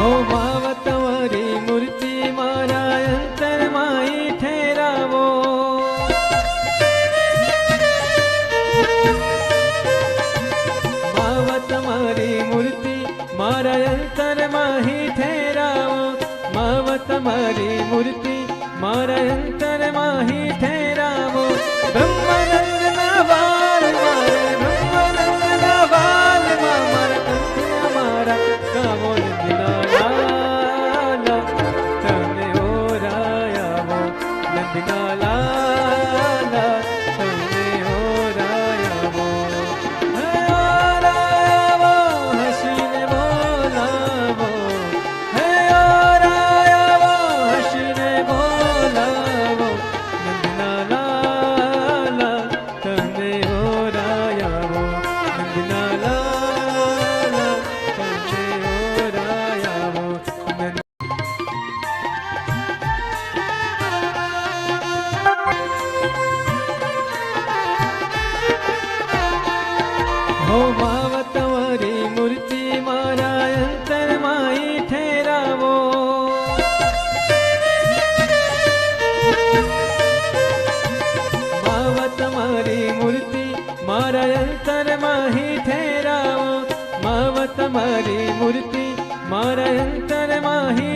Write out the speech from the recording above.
हो भाव मूर्ति मारा अंतर माई मूर्ति मारा अंतर माही ठहरावो। भाव तमारी मूर्ति मारा अंतर माही ठहरावो। ब्रह्म हो मूर्ति मारा अंतर माई ठहरावो। भाव तमारी मूर्ति मारा अंतर माही ठहरावो। तमारी मूर्ति मारा अंतर माही